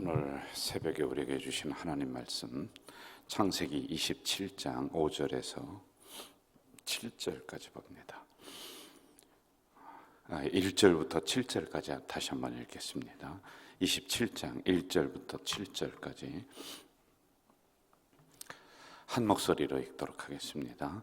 오늘 새벽에 우리에게 주신 하나님 말씀 창세기 27장 5절에서 7절까지 봅니다. 1절부터 아, 7절까지 다시 한번 읽겠습니다. 27장 1절부터 7절까지 한 목소리로 읽도록 하겠습니다.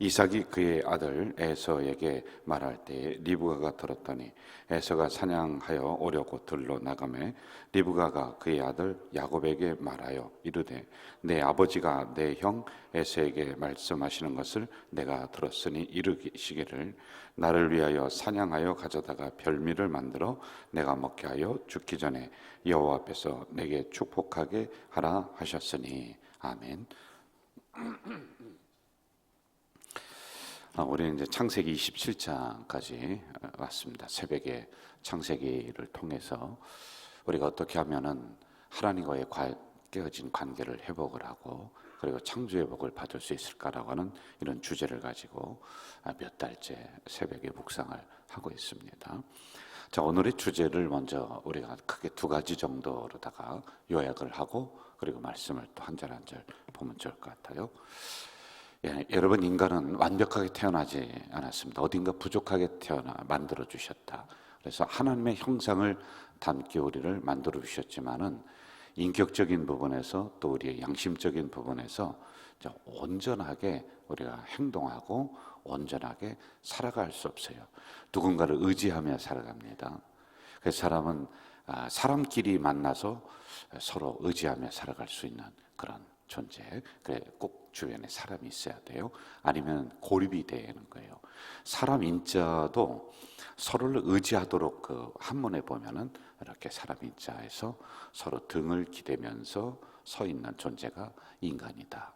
이삭이 그의 아들 에서에게 말할 때에 리브가가 들었더니 에서가 사냥하여 오려고 들로 나가매 리브가가 그의 아들 야곱에게 말하여 이르되 내 아버지가 내 형 에서에게 말씀하시는 것을 내가 들었으니 이르시기를 나를 위하여 사냥하여 가져다가 별미를 만들어 내가 먹게 하여 죽기 전에 여호와 앞에서 내게 축복하게 하라 하셨으니 아멘. 아, 우리는 이제 창세기 27장까지 왔습니다. 새벽에 창세기를 통해서 우리가 어떻게 하면은 하나님과의 깨어진 관계를 회복을 하고 그리고 창조의 복을 받을 수 있을까라고 하는 이런 주제를 가지고 아, 몇 달째 새벽에 묵상을 하고 있습니다. 자, 오늘의 주제를 먼저 우리가 크게 두 가지 정도로다가 요약을 하고 그리고 말씀을 또 한 절 한 절 보면 좋을 것 같아요. 예, 여러분 인간은 완벽하게 태어나지 않았습니다. 어딘가 부족하게 태어나 만들어 주셨다. 그래서 하나님의 형상을 담기 우리를 만들어 주셨지만은 인격적인 부분에서 또 우리의 양심적인 부분에서 온전하게 우리가 행동하고 온전하게 살아갈 수 없어요. 누군가를 의지하며 살아갑니다. 그래서 사람은 아, 사람끼리 만나서 서로 의지하며 살아갈 수 있는 그런 존재. 그래 꼭 주변에 사람이 있어야 돼요. 아니면 고립이 되는 거예요. 사람 인자도 서로를 의지하도록 그 한문에 보면은 이렇게 사람 인자에서 서로 등을 기대면서 서 있는 존재가 인간이다.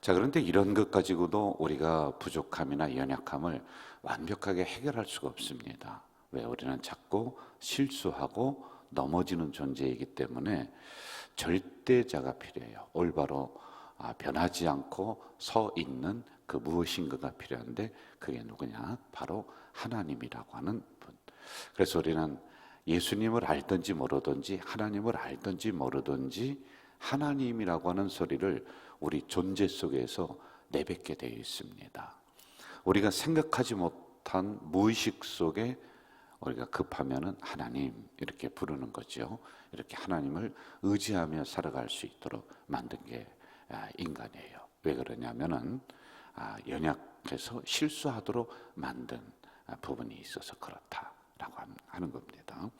자, 그런데 이런 것 가지고도 우리가 부족함이나 연약함을 완벽하게 해결할 수가 없습니다. 왜 우리는 자꾸 실수하고 넘어지는 존재이기 때문에 절대자가 필요해요. 올바로 아, 변하지 않고 서 있는 그 무엇인가가 필요한데 그게 누구냐? 바로 하나님이라고 하는 분. 그래서 우리는 예수님을 알든지 모르든지 하나님을 알든지 모르든지 하나님이라고 하는 소리를 우리 존재 속에서 내뱉게 되어 있습니다. 우리가 생각하지 못한 무의식 속에 우리가 급하면은 하나님 이렇게 부르는 거죠. 이렇게 하나님을 의지하며 살아갈 수 있도록 만든 게 아, 인간이에요. 왜 그러냐면은 아, 연약해서 실수하도록 만든 아, 부분이 있어서 그렇다라고 하는 겁니다.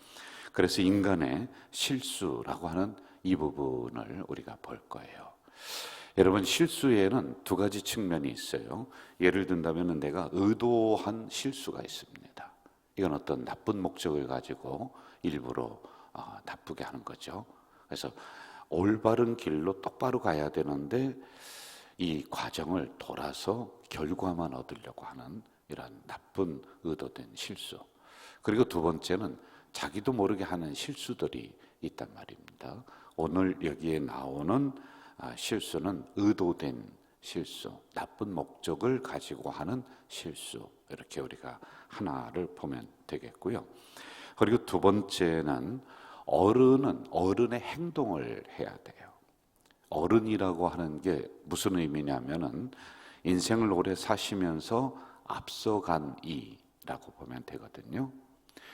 그래서 인간의 실수라고 하는 이 부분을 우리가 볼 거예요. 여러분 실수에는 두 가지 측면이 있어요. 예를 든다면 내가 의도한 실수가 있습니다. 이건 어떤 나쁜 목적을 가지고 일부러 어, 나쁘게 하는 거죠. 그래서 올바른 길로 똑바로 가야 되는데 이 과정을 돌아서 결과만 얻으려고 하는 이런 나쁜 의도된 실수. 그리고 두 번째는 자기도 모르게 하는 실수들이 있단 말입니다. 오늘 여기에 나오는 아, 실수는 의도된 실수, 나쁜 목적을 가지고 하는 실수. 이렇게 우리가 하나를 보면 되겠고요. 그리고 두 번째는 어른은 어른의 행동을 해야 돼요. 어른이라고 하는 게 무슨 의미냐면은 인생을 오래 사시면서 앞서간 이라고 보면 되거든요.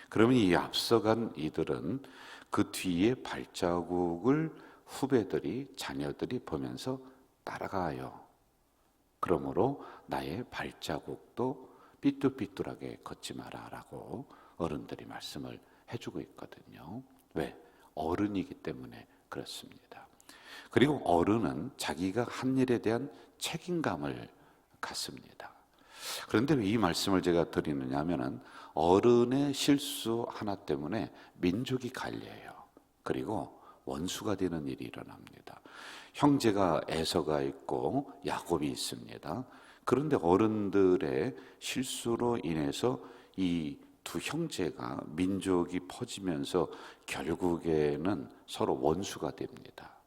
그러면 이 앞서간 이들은 그 뒤에 발자국을 후배들이 자녀들이 보면서 따라가요. 그러므로 나의 발자국도 삐뚤삐뚤하게 걷지 마라라고 어른들이 말씀을 해주고 있거든요. 왜? 어른이기 때문에 그렇습니다. 그리고 어른은 자기가 한 일에 대한 책임감을 갖습니다. 그런데 왜 이 말씀을 제가 드리느냐 하면은 어른의 실수 하나 때문에 민족이 갈려요. 그리고 원수가 되는 일이 일어납니다. 형제가 에서가 있고 야곱이 있습니다. 그런데 어른들의 실수로 인해서 이 두 형제가 민족이 퍼지면서 결국에는 서로 원수가 됩니다.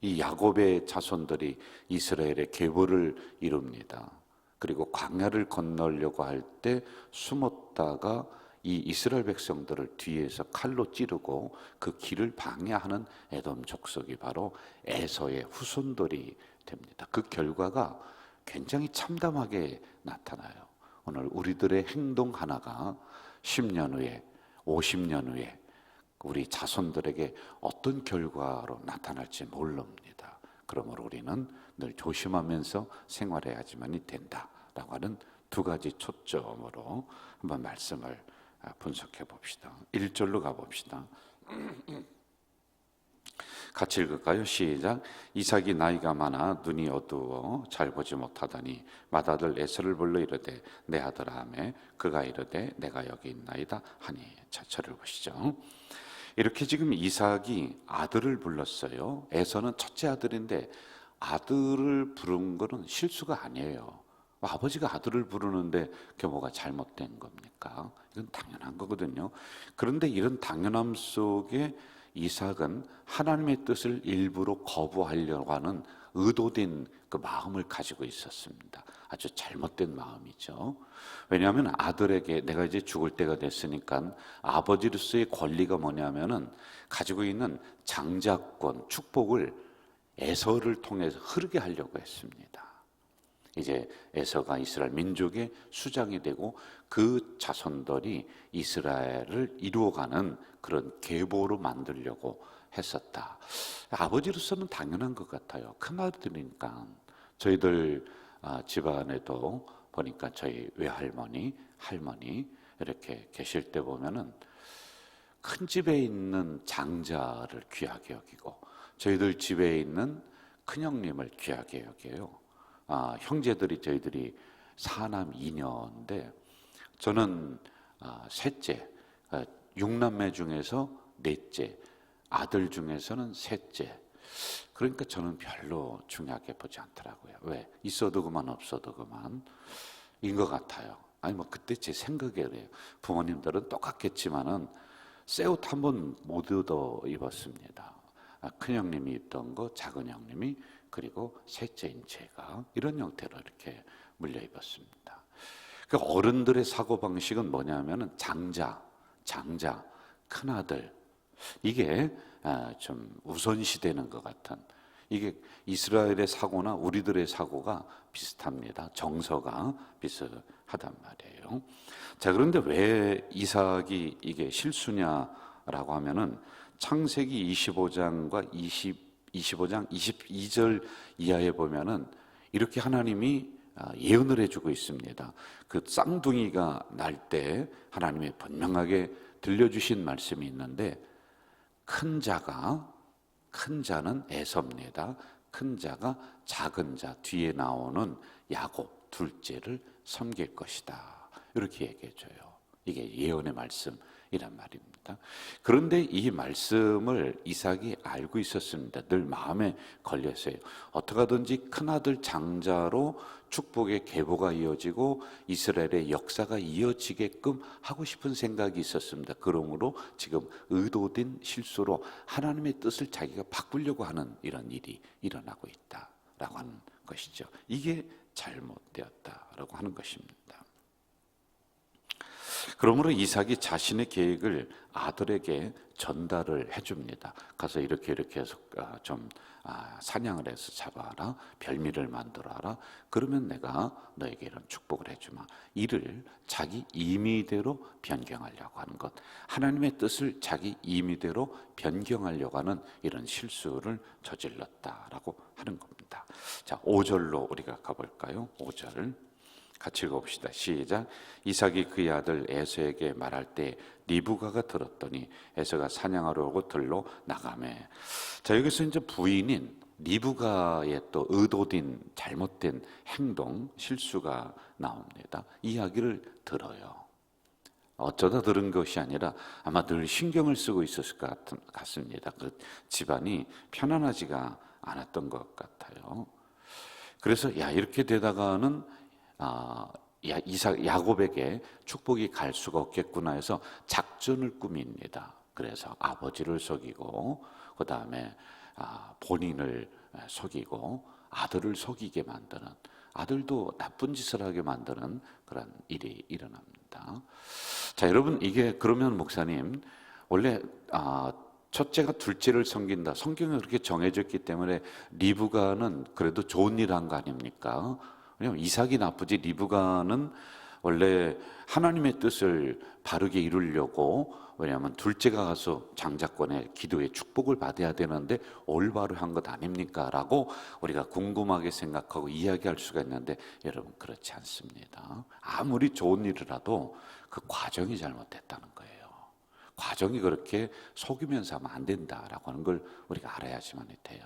이 야곱의 자손들이 이스라엘의 계보를 이룹니다. 그리고 광야를 건너려고 할 때 숨었다가 이 이스라엘 백성들을 뒤에서 칼로 찌르고 그 길을 방해하는 에돔 족속이 바로 에서의 후손들이 됩니다. 그 결과가 굉장히 참담하게 나타나요. 오늘 우리들의 행동 하나가 10년 후에, 50년 후에 우리 자손들에게 어떤 결과로 나타날지 모릅니다. 그러므로 우리는 늘 조심하면서 생활해야지만이 된다라고 하는 두 가지 초점으로 한번 말씀을 아, 분석해 봅시다. 1절로 가 봅시다. 같이 읽을까요? 시작. 이삭이 나이가 많아 눈이 어두워 잘 보지 못하더니 맏아들 에서를 불러 이르되 내 아들아 하매 그가 이르되 내가 여기 있나이다 하니 자 저를 보시죠. 이렇게 지금 이삭이 아들을 불렀어요. 에서는 첫째 아들인데 아들을 부른 거는 실수가 아니에요. 아버지가 아들을 부르는데 뭐가 잘못된 겁니까? 이건 당연한 거거든요. 그런데 이런 당연함 속에 이삭은 하나님의 뜻을 일부러 거부하려고 하는 의도된 그 마음을 가지고 있었습니다. 아주 잘못된 마음이죠. 왜냐하면 아들에게 내가 이제 죽을 때가 됐으니까 아버지로서의 권리가 뭐냐면은 가지고 있는 장자권, 축복을 에서를 통해서 흐르게 하려고 했습니다. 이제 에서가 이스라엘 민족의 수장이 되고 그 자손들이 이스라엘을 이루어가는 그런 계보로 만들려고 했었다. 아버지로서는 당연한 것 같아요. 큰 아들이니까 저희들 아, 집안에도 보니까 저희 외할머니, 할머니 이렇게 계실 때 보면은 큰 집에 있는 장자를 귀하게 여기고 저희들 집에 있는 큰형님을 귀하게 여겨요. 아, 형제들이 저희들이 사남 2녀인데 저는 아, 셋째, 아, 육남매 중에서 넷째, 아들 중에서는 셋째. 그러니까 저는 별로 중요하게 보지 않더라고요. 왜? 있어도 그만 없어도 그만 인 것 같아요. 아니 뭐 그때 제 생각에 그래요. 부모님들은 똑같겠지만은 새 옷 한번못 얻어 입었습니다. 아, 큰 형님이 입던 거, 작은 형님이 그리고 셋째인 제가 이런 형태로 이렇게 물려 입었습니다. 그 어른들의 사고 방식은 뭐냐면은 장자, 장자, 큰 아들 이게 아, 좀 우선시되는 것 같은 이게 이스라엘의 사고나 우리들의 사고가 비슷합니다. 정서가 비슷하단 말이에요. 자, 그런데 왜 이삭이 이게 실수냐라고 하면은 창세기 25장과 20, 25장 22절 이하에 보면은 이렇게 하나님이 아, 예언을 해주고 있습니다. 그 쌍둥이가 날 때 하나님의 분명하게 들려주신 말씀이 있는데 큰 자가 큰 자는 에서입니다. 큰 자가 작은 자 뒤에 나오는 야곱 둘째를 섬길 것이다. 이렇게 얘기해 줘요. 이게 예언의 말씀 이란 말입니다. 그런데 이 말씀을 이삭이 알고 있었습니다. 늘 마음에 걸렸어요. 어떻게 하든지 큰아들 장자로 축복의 계보가 이어지고 이스라엘의 역사가 이어지게끔 하고 싶은 생각이 있었습니다. 그러므로 지금 의도된 실수로 하나님의 뜻을 자기가 바꾸려고 하는 이런 일이 일어나고 있다라고 하는 것이죠. 이게 잘못되었다라고 하는 것입니다. 그러므로 이삭이 자신의 계획을 아들에게 전달을 해줍니다. 가서 이렇게 이렇게 해서 아, 좀 아, 사냥을 해서 잡아라, 별미를 만들어라. 그러면 내가 너에게 이런 축복을 해주마. 이를 자기 임의대로 변경하려고 하는 것, 하나님의 뜻을 자기 임의대로 변경하려고 하는 이런 실수를 저질렀다라고 하는 겁니다. 자, 5절로 우리가 가볼까요? 5절. 같이 읽어봅시다. 시작. 이삭이 그의 아들 에서에게 말할 때 리브가가 들었더니 에서가 사냥하러 오고 들로 나가매. 자 여기서 이제 부인인 리브가의 또 의도된 잘못된 행동 실수가 나옵니다. 이야기를 들어요. 어쩌다 들은 것이 아니라 아마 늘 신경을 쓰고 있었을 것 같습니다. 그 집안이 편안하지가 않았던 것 같아요. 그래서 야 이렇게 되다가는 아, 야, 이사 야곱에게 축복이 갈 수가 없겠구나 해서 작전을 꾸밉니다. 그래서 아버지를 속이고 그 다음에 아, 본인을 속이고 아들을 속이게 만드는 아들도 나쁜 짓을 하게 만드는 그런 일이 일어납니다. 자, 여러분 이게 그러면 목사님 원래 아, 첫째가 둘째를 섬긴다. 성경에 그렇게 정해졌기 때문에 리브가는 그래도 좋은 일 한 거 아닙니까? 왜냐하면 이삭이 나쁘지 리브가는 원래 하나님의 뜻을 바르게 이루려고 왜냐하면 둘째가 가서 장자권의 기도의 축복을 받아야 되는데 올바로 한 것 아닙니까? 라고 우리가 궁금하게 생각하고 이야기할 수가 있는데 여러분 그렇지 않습니다. 아무리 좋은 일이라도 그 과정이 잘못됐다는 거예요. 과정이 그렇게 속이면서 하면 안 된다라고 하는 걸 우리가 알아야지만 돼요.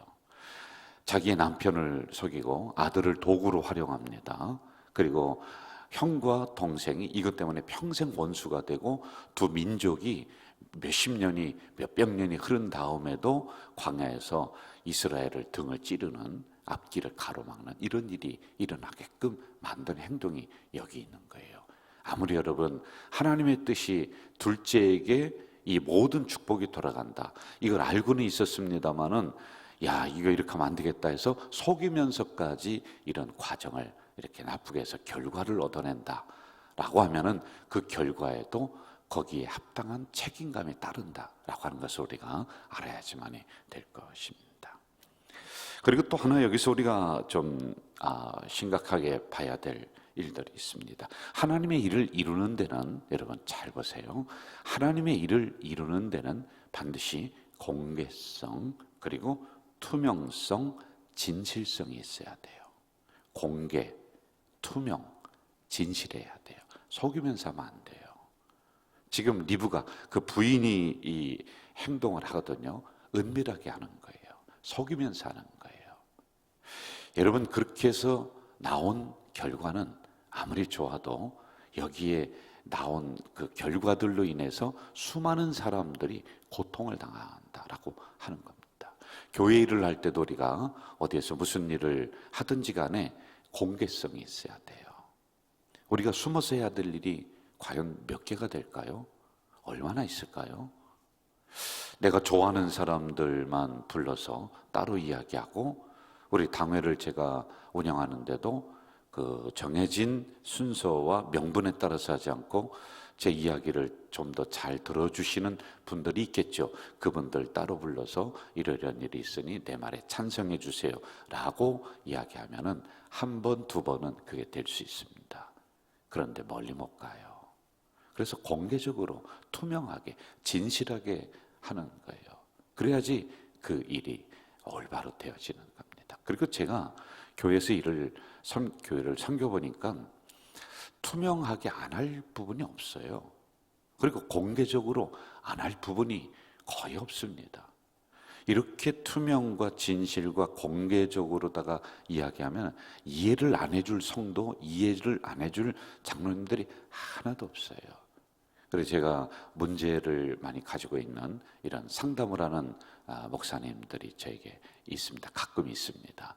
자기의 남편을 속이고 아들을 도구로 활용합니다. 그리고 형과 동생이 이것 때문에 평생 원수가 되고 두 민족이 몇십 년이 몇백 년이 흐른 다음에도 광야에서 이스라엘을 등을 찌르는 앞길을 가로막는 이런 일이 일어나게끔 만든 행동이 여기 있는 거예요. 아무리 여러분 하나님의 뜻이 둘째에게 이 모든 축복이 돌아간다. 이걸 알고는 있었습니다만은 야 이거 이렇게 하면 안 되겠다 해서 속이면서까지 이런 과정을 이렇게 나쁘게 해서 결과를 얻어낸다 라고 하면은 그 결과에도 거기에 합당한 책임감이 따른다 라고 하는 것을 우리가 알아야지만이 될 것입니다. 그리고 또 하나 여기서 우리가 좀 아, 심각하게 봐야 될 일들이 있습니다. 하나님의 일을 이루는 데는 여러분 잘 보세요. 하나님의 일을 이루는 데는 반드시 공개성 그리고 투명성, 진실성이 있어야 돼요. 공개, 투명, 진실해야 돼요. 속이면서 하면 안 돼요. 지금 리브가 그 부인이 이 행동을 하거든요. 은밀하게 하는 거예요. 속이면서 하는 거예요. 여러분 그렇게 해서 나온 결과는 아무리 좋아도 여기에 나온 그 결과들로 인해서 수많은 사람들이 고통을 당한다라고 하는 겁니다. 교회 일을 할 때도 우리가 어디에서 무슨 일을 하든지 간에 공개성이 있어야 돼요. 우리가 숨어서 해야 될 일이 과연 몇 개가 될까요? 얼마나 있을까요? 내가 좋아하는 사람들만 불러서 따로 이야기하고 우리 당회를 제가 운영하는데도 그 정해진 순서와 명분에 따라서 하지 않고 제 이야기를 좀 더 잘 들어주시는 분들이 있겠죠. 그분들 따로 불러서 이러이러한 일이 있으니 내 말에 찬성해 주세요. 라고 이야기하면은 한 번, 두 번은 그게 될 수 있습니다. 그런데 멀리 못 가요. 그래서 공개적으로 투명하게 진실하게 하는 거예요. 그래야지 그 일이 올바로 되어지는 겁니다. 그리고 제가 교회에서 일을 선, 교회를 섬겨 보니까 투명하게 안 할 부분이 없어요. 그리고 공개적으로 안 할 부분이 거의 없습니다. 이렇게 투명과 진실과 공개적으로다가 이야기하면 이해를 안 해줄 성도, 이해를 안 해줄 장로님들이 하나도 없어요. 그래서 제가 문제를 많이 가지고 있는 이런 상담을 하는 아, 목사님들이 저에게 있습니다. 가끔 있습니다.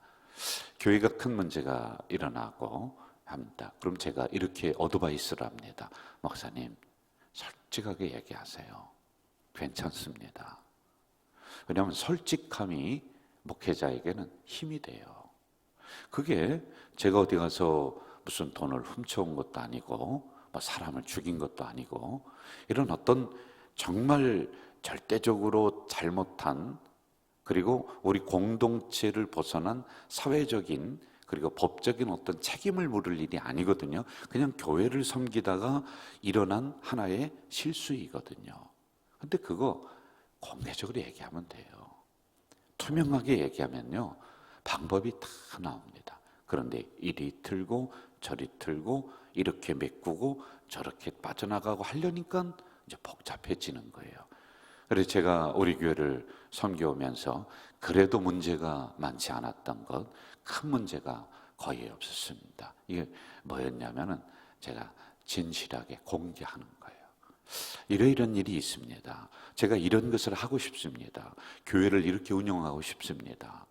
교회가 큰 문제가 일어나고 합니다. 그럼 제가 이렇게 어드바이스를 합니다. 목사님, 솔직하게 얘기하세요. 괜찮습니다. 왜냐하면 솔직함이 목회자에게는 힘이 돼요. 그게 제가 어디 가서 무슨 돈을 훔쳐온 것도 아니고, 뭐 사람을 죽인 것도 아니고, 이런 어떤 정말 절대적으로 잘못한 그리고 우리 공동체를 벗어난 사회적인 그리고 법적인 어떤 책임을 물을 일이 아니거든요. 그냥 교회를 섬기다가 일어난 하나의 실수이거든요. 근데 그거 공개적으로 얘기하면 돼요. 투명하게 얘기하면요. 방법이 다 나옵니다. 그런데 이리 틀고 저리 틀고 이렇게 메꾸고 저렇게 빠져나가고 하려니까 이제 복잡해지는 거예요. 그래서 제가 우리 교회를 섬겨오면서 그래도 문제가 많지 않았던 것, 큰 문제가 거의 없었습니다. 이게 뭐였냐면은 제가 진실하게 공개하는 거예요. 이러이런 일이 있습니다. 제가 이런 것을 하고 싶습니다. 교회를 이렇게 운영하고 싶습니다.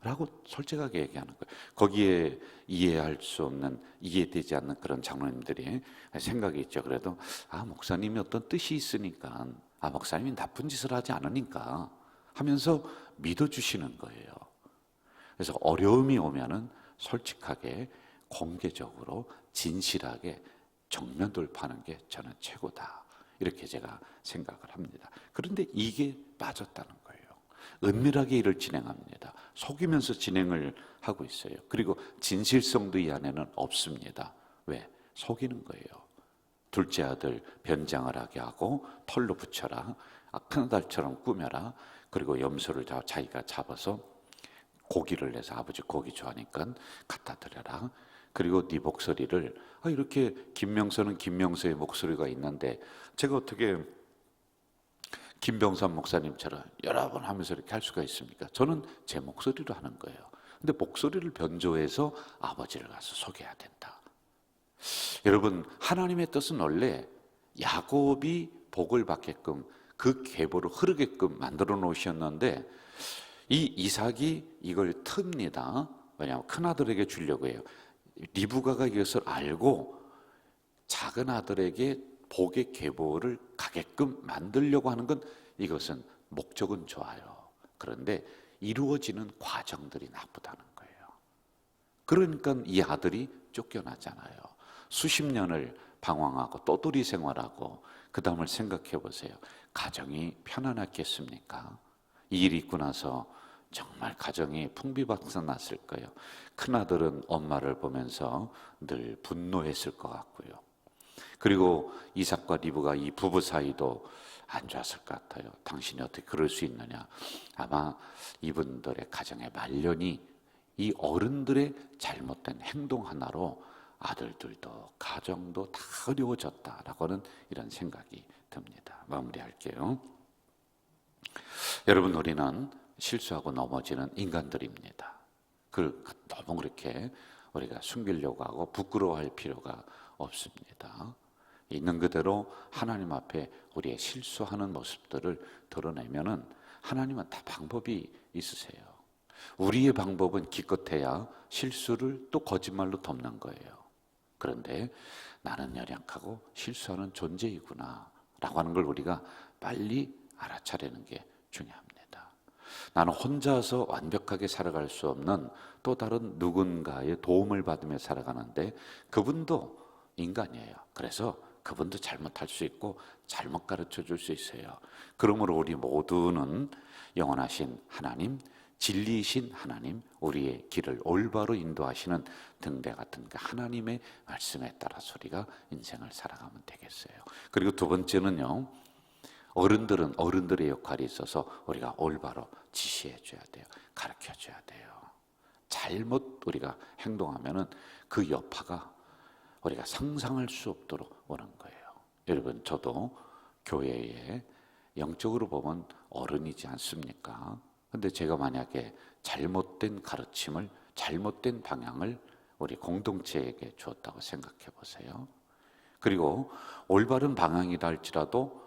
라고 솔직하게 얘기하는 거예요. 거기에 이해할 수 없는, 이해되지 않는 그런 장로님들이 생각이 있죠. 그래도, 아, 목사님이 어떤 뜻이 있으니까, 아, 목사님이 나쁜 짓을 하지 않으니까 하면서 믿어주시는 거예요. 그래서 어려움이 오면은 솔직하게, 공개적으로, 진실하게 정면 돌파하는 게 저는 최고다. 이렇게 제가 생각을 합니다. 그런데 이게 빠졌다는 거예요. 은밀하게 일을 진행합니다. 속이면서 진행을 하고 있어요. 그리고 진실성도 이 안에는 없습니다. 왜? 속이는 거예요. 둘째 아들 변장을 하게 하고 털로 붙여라. 아, 큰 아들처럼 꾸며라. 그리고 염소를 자- 자기가 잡아서 고기를 내서 아버지 고기 좋아하니까 갖다 드려라. 그리고 네 목소리를 아, 이렇게 김명서는 김명서의 목소리가 있는데 제가 어떻게 김병삼 목사님처럼 여러 번 하면서 이렇게 할 수가 있습니까? 저는 제 목소리로 하는 거예요. 근데 목소리를 변조해서 아버지를 가서 소개해야 된다. 여러분, 하나님의 뜻은 원래 야곱이 복을 받게끔 그 계보를 흐르게끔 만들어 놓으셨는데 이 이삭이 이걸 틉니다. 왜냐하면 큰 아들에게 주려고 해요. 리브가가 이것을 알고 작은 아들에게 복의 계보를 가게끔 만들려고 하는 건 이것은 목적은 좋아요. 그런데 이루어지는 과정들이 나쁘다는 거예요. 그러니까 이 아들이 쫓겨나잖아요. 수십 년을 방황하고 떠돌이 생활하고 그 다음을 생각해 보세요. 가정이 편안했겠습니까? 이 일이 있고 나서 정말 가정이 풍비박산 났을 거예요. 큰아들은 엄마를 보면서 늘 분노했을 것 같고요. 그리고 이삭과 리브가 이 부부 사이도 안 좋았을 것 같아요. 당신이 어떻게 그럴 수 있느냐? 아마 이분들의 가정의 말년이 이 어른들의 잘못된 행동 하나로 아들들도 가정도 다 어려워졌다라고는 이런 생각이 듭니다. 마무리할게요. 여러분 우리는 실수하고 넘어지는 인간들입니다. 그걸 너무 그렇게 우리가 숨기려고 하고 부끄러워할 필요가 없습니다. 있는 그대로 하나님 앞에 우리의 실수하는 모습들을 드러내면은 하나님은 다 방법이 있으세요. 우리의 방법은 기껏해야 실수를 또 거짓말로 덮는 거예요. 그런데 나는 연약하고 실수하는 존재이구나 라고 하는 걸 우리가 빨리 알아차리는 게 중요합니다. 나는 혼자서 완벽하게 살아갈 수 없는 또 다른 누군가의 도움을 받으며 살아가는데 그분도 인간이에요. 그래서 그분도 잘못할 수 있고 잘못 가르쳐 줄 수 있어요. 그러므로 우리 모두는 영원하신 하나님, 진리이신 하나님, 우리의 길을 올바로 인도하시는 등대 같은 그 하나님의 말씀에 따라서 우리가 인생을 살아가면 되겠어요. 그리고 두 번째는요, 어른들은 어른들의 역할이 있어서 우리가 올바로 지시해 줘야 돼요. 가르쳐 줘야 돼요. 잘못 우리가 행동하면은 그 여파가 우리가 상상할 수 없도록 오는 거예요. 여러분, 저도 교회에 영적으로 보면 어른이지 않습니까? 근데 제가 만약에 잘못된 가르침을, 잘못된 방향을 우리 공동체에게 주었다고 생각해 보세요. 그리고 올바른 방향이라 할지라도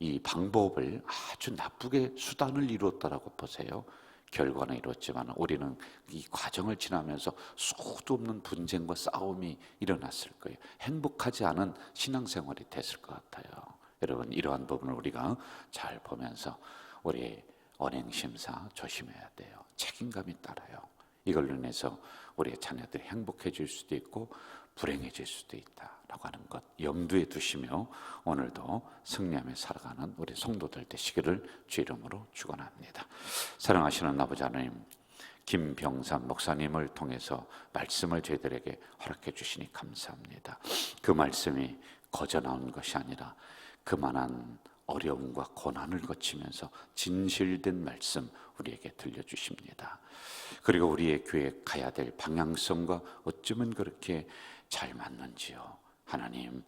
이 방법을 아주 나쁘게 수단을 이루었다라고 보세요. 결과는 이뤘지만 우리는 이 과정을 지나면서 수도 없는 분쟁과 싸움이 일어났을 거예요. 행복하지 않은 신앙생활이 됐을 것 같아요. 여러분 이러한 부분을 우리가 잘 보면서 우리 언행 심사 조심해야 돼요. 책임감이 따라요. 이걸로 인해서 우리의 자녀들이 행복해질 수도 있고 불행해질 수도 있다라고 하는 것 염두에 두시며 오늘도 승리하며 살아가는 우리 성도들 되시기를 주 이름으로 축원합니다. 사랑하시는 아버지 하나님 김병삼 목사님을 통해서 말씀을 저희들에게 허락해 주시니 감사합니다. 그 말씀이 거저 나온 것이 아니라 그만한 어려움과 고난을 거치면서 진실된 말씀 우리에게 들려주십니다. 그리고 우리의 교회 가야 될 방향성과 어쩌면 그렇게 잘 맞는지요. 하나님,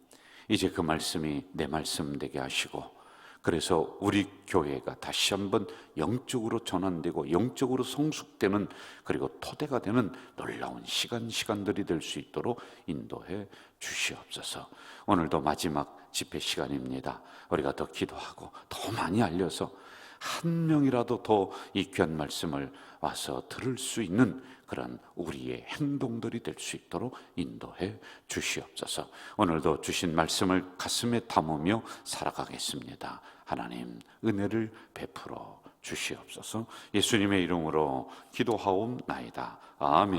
이제 그 말씀이 내 말씀 되게 하시고 그래서 우리 교회가 다시 한번 영적으로 전환되고 영적으로 성숙되는 그리고 토대가 되는 놀라운 시간 시간들이 될 수 있도록 인도해 주시옵소서. 오늘도 마지막 집회 시간입니다. 우리가 더 기도하고 더 많이 알려서 한 명이라도 더 이 귀한 말씀을 와서 들을 수 있는 그런 우리의 행동들이 될 수 있도록 인도해 주시옵소서. 오늘도 주신 말씀을 가슴에 담으며 살아가겠습니다. 하나님 은혜를 베풀어 주시옵소서. 예수님의 이름으로 기도하옵나이다. 아멘.